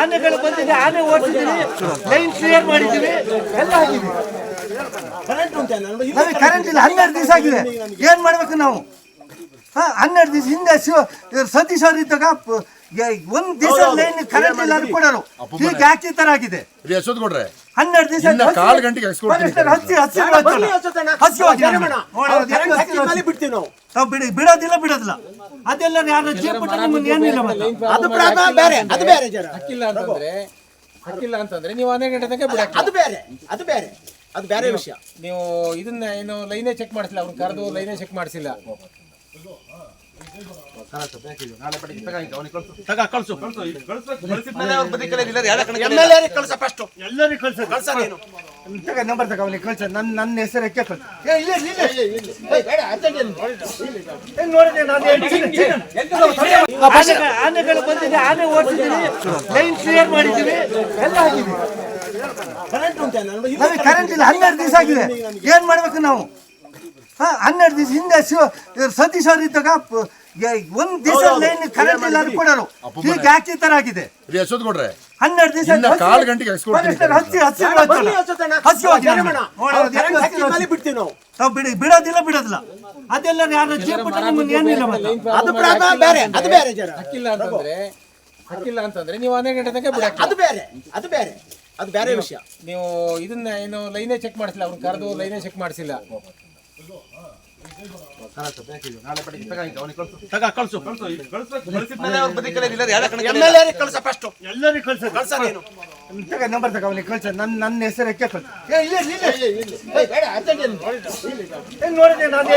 ಆನೆಗಳು ಬಂದಿದೆ ಆನೆ ಓಡಿಸಿದೀವಿ ಲೈನ್ ಕ್ಲಿಯರ್ ಮಾಡಿದ್ದೀವಿ. ಎಲ್ಲ ಆಗಿದೆ. ನಮಗೆ ಕರೆಂಟ್ ಇಲ್ಲ. ಹನ್ನೆರಡು ದಿವಸ ಆಗಿದೆ. ಏನ್ ಮಾಡ್ಬೇಕು ನಾವು? ಹಾ ಹನ್ನೆರಡು ದಿವಸ ಹಿಂದೆ ಶಿವ ಸತೀಶ್ ಅವ್ರ ಇದ್ದಾಗ ಒಂದ್ ದಿವಸ ಲೈನ್ ಕರೆಂಟ್ ಇಲ್ಲ ಅನ್ಕೊಡೋರು ಈಗ ಯಾಕೆ ಈ ತರ ಆಗಿದೆ? ಯಶೋದ್ ಕೊಡ್ರೆ ಹನ್ನೆರಡು ದಿವಸ ಇನ್ನ ಕಾಲ್ ಗಂಟೆಗೆ ಎಕ್ಸ್ಕೊಡ್ತೀನಿ ಹಚ್ಚಿ ಹಚ್ಚಿ ಹಚ್ಚಿ ಹೋಗಿ ನಾವು. ಬಿಡಿ ಬಿಡೋದಿಲ್ಲ ಬಿಡೋದಿಲ್ಲ. ಅದೆಲ್ಲ ಯಾರು ನಿಮ್ಮನ್ನ ಏನಿಲ್ಲ ಮತ್ತೆ? ಅದು ಪ್ರಾಣ ಬೇರೆ ಅದು ಬೇರೆ ಜನ ಹಕ್ಕಿಲ್ಲ ಅಂತಂದ್ರೆ ಹಕ್ಕಿಲ್ಲ ಅಂತಂದ್ರೆ ನೀವು ಹನ್ನೆರಡು ಗಂಟೆ ತನಕ ಬಿಡಕ್ಕೆ ಅದು ಬೇರೆ ಅದು ಬೇರೆ. ಅದು ಬೇರೆ ವಿಷಯ. ನೀವು ಇದನ್ನ ಏನು ಲೈನೇ ಚೆಕ್ ಮಾಡಿಸಿಲ್ಲ ಅವ್ರು ಕರೆದು ಲೈನೇ ಚೆಕ್ ಮಾಡಿಸಿಲ್ಲ. ನಂಬರ್ ತಗ ಅವನಿಗೆ ಕಳ್ಸ ನನ್ನ ನನ್ನ ನಾನು ಹೇಳ್ತೀನಿ. ಆನೆಗಳು ಬಂದಿದೆ ಆನೆ ಓಡಿಸಿದೀವಿ ಲೈನ್ ಕ್ಲಿಯರ್ ಮಾಡಿದ್ದೀವಿ ಎಲ್ಲ ಆಗಿದೆ ಕರೆಂಟ್ ಇಲ್ಲ ಹನ್ನೆರಡು ದಿವಸ ಆಗಿದೆ ಏನ್ ಮಾಡ್ಬೇಕು ನಾವು ಹನ್ನೆರಡು ದಿವಸ ಹಿಂದೆ ಶಿವ ಇವ್ರು ಸತೀಶ್ ಅವ್ರು ಇದ್ದಾಗ ಪ- ಯ- ಒಂದ್ ದಿವಸ ಲೈನ್ ಕರೆಂಟ್ ಇಲ್ಲ ಕೊಡೋರು. ಈಗ ಯಾಕೆ ಈ ತರ ಆಗಿದೆ ರೀ ಯಶೋದ್ ಕೊಡ್ರೆ. ಹನ್ನೆರಡು ದಿವಸ ಇನ್ನ ಕಾಲ್ ಗಂಟೆಗೆ ಎಕ್ಸ್ಕೊಡ್ತೀನಿ ಹಚ್ಚಿ ಹಚ್ಚಿ ಬೇಡ, ಬನ್ನಿ ಅನ್ಸುತ್ತಣ್ಣ. ಹಚ್ಚಿ ಹೋಗಿ ಜನ. ನೋಡಿ, ಅವ್ರು ಅದು ಕರೆಂಟ್ ಹಾಕಿದ ಮೇಲೆ ಬಿಡ್ತೀವಿ ನಾವು. ನಾವು ಬಿಡಿ ಬಿಡೋದಿಲ್ಲ ಬಿಡೋದಿಲ್ಲ. ಅದೆಲ್ಲ ಯಾರು ಜೀಪುಟ ನಿಮ್ಮನ್ನ ಏನಿಲ್ಲ ಮತ್ತೆ. ಅದು ಪ್ರಾಣ ಬೇರೆ ಅದು ಬೇರೆ ಜನ. ಹಕ್ಕಿಲ್ಲ ಅಂತಂದ್ರೆ ಹಕ್ಕಿಲ್ಲ ಅಂತಂದ್ರೆ ನೀವು ಹನ್ನೆರಡು ಗಂಟೆ ತನಕ ಬಿಡಕ್ಕೆ. ಅದು ಬೇರೆ ಅದು ಬೇರೆ ಅದು ಬೇರೆ ವಿಷಯ. ನೀವು ಇದನ್ನ ಏನು ಲೈನೇ ಚೆಕ್ ಮಾಡಿಸಿಲ್ಲ ಅವ್ರು ಕರೆದು ಲೈನೇ ಚೆಕ್ ಮಾಡಿಸಿಲ್ಲ. ನಂಬರ್ ತಗ ಅವನಿಗೆ ಕಳ್ಸ ನನ್ನ ನನ್ನ ಹೆಸರಕ್ಕೆ ಕಳ್ಸ ಏ, ಇಲ್ಲ, ನೋಡಿದೆ ನಾನು.